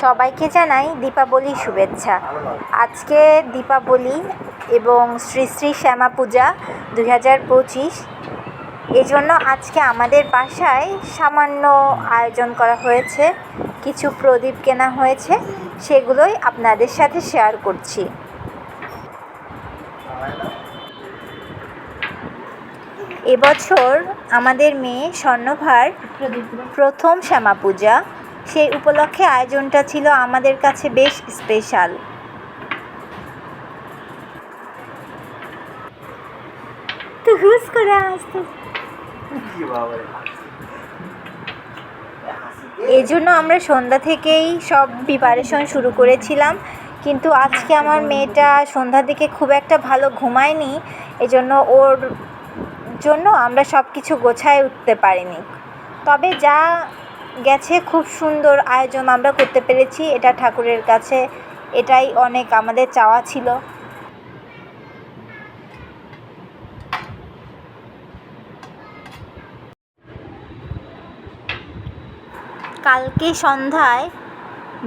সবাইকে জানাই দীপাবলির শুভেচ্ছা। আজকে দীপাবলি এবং শ্রী শ্রী শ্যামা পূজা দুই হাজার পঁচিশ। এজন্য আজকে আমাদের বাসায় সামান্য আয়োজন করা হয়েছে, কিছু প্রদীপ কেনা হয়েছে, সেগুলোই আপনাদের সাথে শেয়ার করছি। এবছর আমাদের মেয়ে স্বর্ণভার প্রথম শ্যামা পূজা। সেই উপলক্ষে আয়োজনটা ছিল আমাদের কাছে বেশ স্পেশাল। তো এই জন্য আমরা সন্ধ্যা থেকেই সব প্রিপারেশন শুরু করেছিলাম, কিন্তু আজকে আমার মেয়েটা সন্ধ্যার দিকে খুব একটা ভালো ঘুমায়নি, এজন্য ওর জন্য আমরা সব কিছু গোছায় উঠতে পারিনি। তবে যা গেছে, খুব সুন্দর আয়োজন আমরা করতে পেরেছি, এটা ঠাকুরের কাছে, এটাই অনেক আমাদের চাওয়া ছিল। কালকে সন্ধ্যায়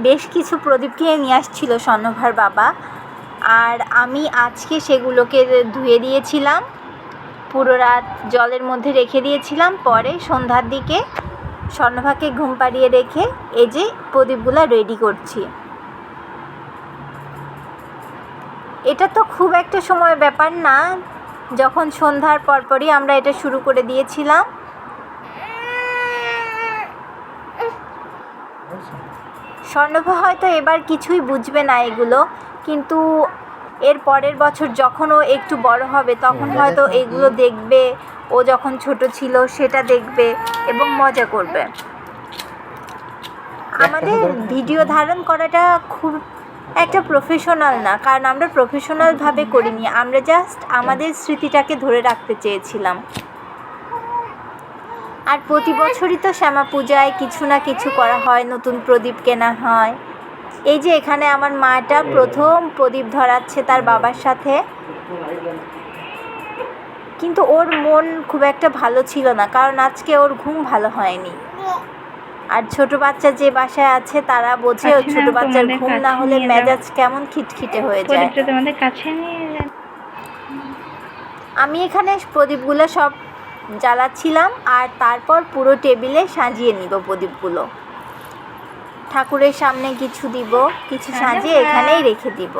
বেশ কিছু প্রদীপ নিয়ে আসছিল স্বর্ণভার বাবা, আর আমি আজকে সেগুলোকে ধুয়ে দিয়েছিলাম, পুরো রাত জলের মধ্যে রেখে দিয়েছিলাম, পরে সন্ধ্যার দিকে স্বর্ণভাকে ঘুম পাড়িয়ে রেখে এই যে প্রদীপগুলো রেডি করছি। এটা তো খুব একটা সময় ব্যাপার না, যখন সন্ধ্যার পরপরই আমরা এটা শুরু করে দিয়েছিলাম। স্বর্ণভা হয়তো এবার কিছুই বুঝবে না এগুলো, কিন্তু এর পরের বছর যখন ও একটু বড় হবে তখন হয়তো এগুলো দেখবে ও যখন ছোট ছিল সেটা দেখবে এবং মজা করবে। আমাদের ভিডিও ধারণ করাটা খুব একটা প্রফেশনাল না কারণ আমরা প্রফেশনালভাবে করিনি। আমরা জাস্ট আমাদের স্মৃতিটাকে ধরে রাখতে চেয়েছিলাম। আর প্রতি বছরই তো শ্যামা পূজায় কিছু না কিছু করা হয় নতুন প্রদীপ কেনা হয়। এই যে এখানে আমার মাটা প্রথম প্রদীপ ধরাচ্ছে তার বাবার সাথে। কিন্তু ওর মন খুব একটা ভালো ছিল না কারণ আজকে ওর ঘুম ভালো হয়নি। আর ছোট বাচ্চা যে বাসায় আছে তারা বোঝে ও ছোট বাচ্চার ঘুম না হলে মেজাজ কেমন খিটখিটে হয়ে যায়। তোমাদের কাছে আমি এখানে প্রদীপগুলো সব জ্বালাচ্ছিলাম আর তারপর পুরো টেবিলে সাজিয়ে নিব প্রদীপগুলো। ঠাকুরের সামনে কিছু দিব কিছু সাজিয়ে এখানেই রেখে দিব।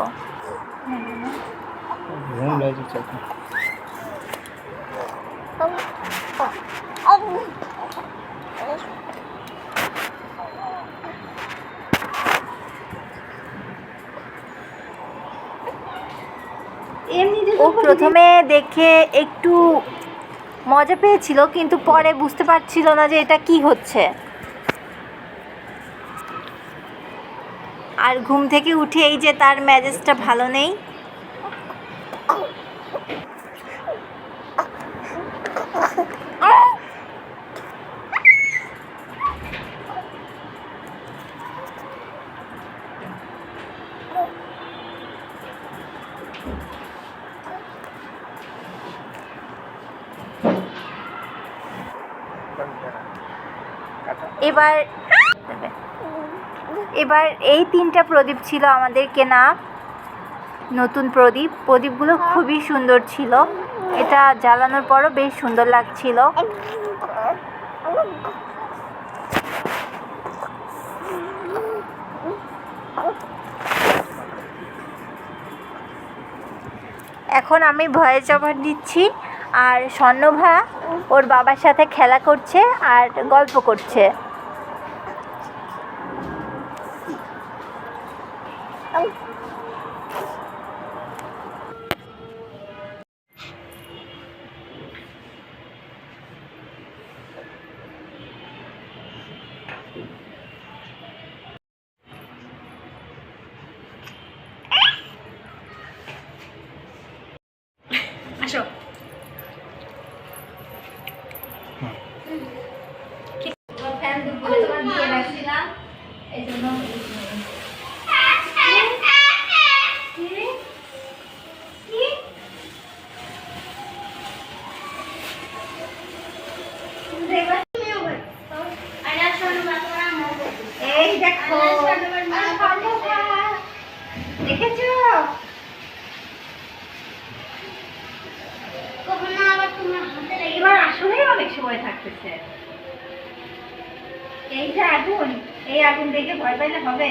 ও প্রথমে দেখে একটু মজা পেয়েছিল কিন্তু পরে বুঝতে পারছিল না যে এটা কি হচ্ছে। আর ঘুম থেকে উঠে এই যে তার মেজাজটা ভালো নেই। এবার এবার এই তিনটা প্রদীপ ছিল আমাদের কেনা। নতুন প্রদীপ। প্রদীপগুলো খুবই সুন্দর ছিল। এটা জ্বালানোর পরও বেশ সুন্দর লাগছিল। এখন আমি ভয়ে ওভার দিচ্ছি। আর স্বর্ণভা ওর বাবার সাথে খেলা করছে আর গল্প করছে। দেখ দেখো দেখেছ এবার অনেক সময় থাকতেছে এই যে আগুন, এই আগুন দেখে ভয় পাইলে হবে।